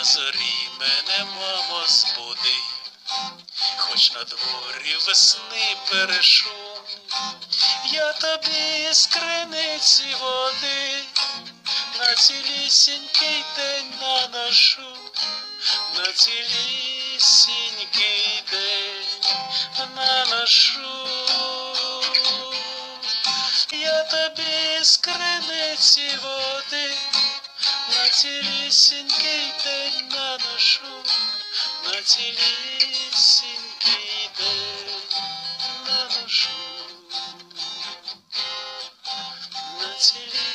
на зорі мене, мамо, збуди, хоч на дворі весни перешум, я тобі з криниці води. На цілісінький день наношу, на цілісінький цілі сіньки йде на нашу, на цілі сіньки на нашу, на цілі.